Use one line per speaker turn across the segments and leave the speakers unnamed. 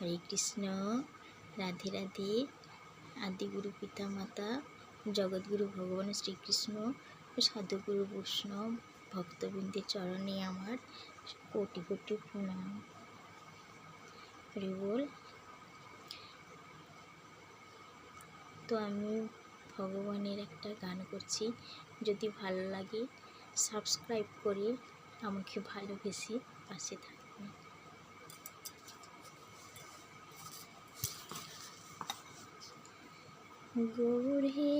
হরে কৃষ্ণ, রাধে রাধে। আদিগুরু পিতা মাতা জগৎগুরু ভগবান শ্রীকৃষ্ণ, সাধুগুরু বৈষ্ণব, ভক্তবৃন্দের চরণে আমার কোটি কোটি প্রণাম। বল তো আমি ভগবানের একটা গান করছি। যদি ভালো লাগে, সাবস্ক্রাইব করে আমাকে ভালোবেসে পাশে থাকবেন গৌর হে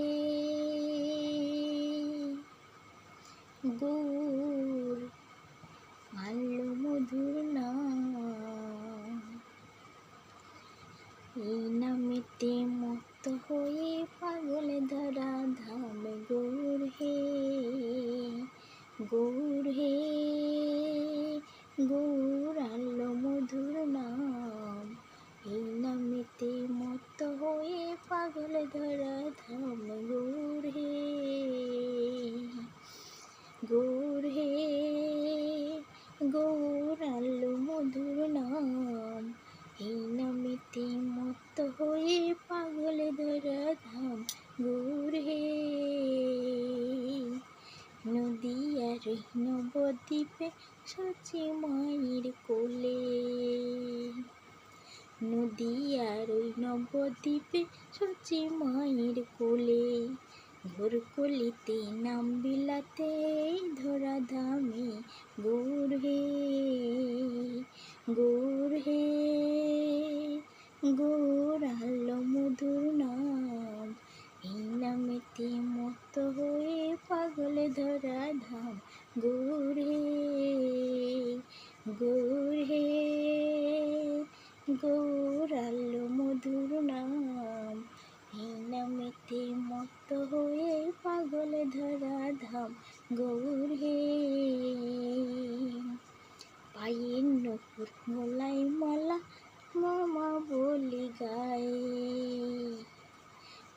গৌর আলো মধুর নাম। এই নামেতে মত হয়ে পাগল ধরা ধাম গৌর হে গৌর নামেতে মত হয়ে পাগল ধরা ধাম গৌর হে। গৌর হে গৌর আলো মধুর নাম। এই নামেতে মত হয়ে পাগল ধরা ধাম গৌর হে। নদীয়ার নবদ্বীপে সচি মায়ের কোলে। নদীয়ার ওই নবদ্বীপে সচি মায়ের কোলে। ঘোর কলিতে নাম বিলাতে ধরা ধামে গৌর হে গৌর হে, গৌর আলো মধুর নাম। এই নামেতে মত হয়ে পাগল ধরা ধাম গৌর হে, গৌর মত হয়ে পাগল ধরা ধাম গৌর হে। পায়ের নপুর মোলাই মালা মামা বলি গায়ে।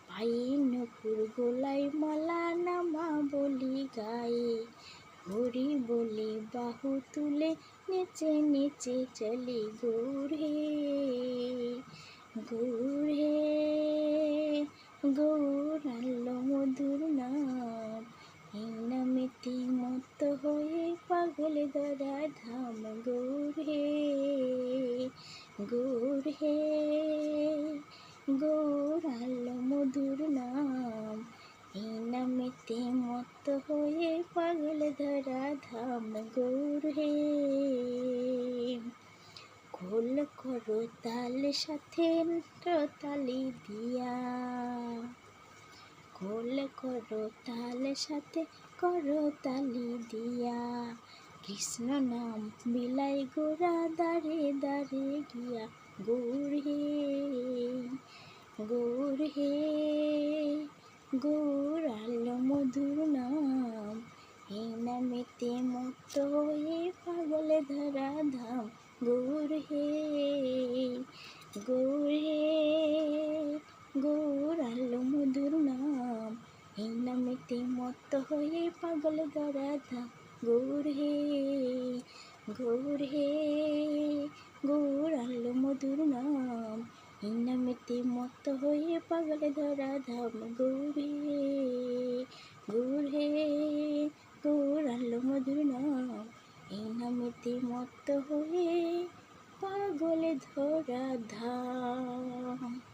পায়ের নপুর গোলাই মালা নামা বলি গায়ে। হরি বলে বাহু তুলে নেচে নেচে চলে গৌর হে গৌর হে গৌর আলো মধুর নাম এই নামেতে মত হয়ে ধরা ধাম গৌর হে গৌর হে গৌর আলো মধুর নাম এই নামেতে মত হয়ে পাগল ধরা ধাম গৌর হে খোল করো তাল সাথে তালি দিয়া। খোল করো তাল সাথে করো তালি দিয়া। কৃষ্ণ নাম বিলাই গোরা দাঁড়ে দাঁড়ে গিয়া, গৌর হে গৌর হে, গৌর আলো মধুর নাম। এই নামেতে মত হয়ে পাগল ধরা ধাম। গৌর হে গৌর হে, গৌর আলো মধুর নাম। এই নামেতে মত হয়ে পাগল ধরা ধাম। গৌর হে গৌর হে গৌর আলো মধুর নাম। নামেতে মত হয়ে পাগল ধরা ধাম। গৌর হে গৌর হে গৌর আলো মধুর নাম। এই মত হয়ে পাগল ধরা ধাম।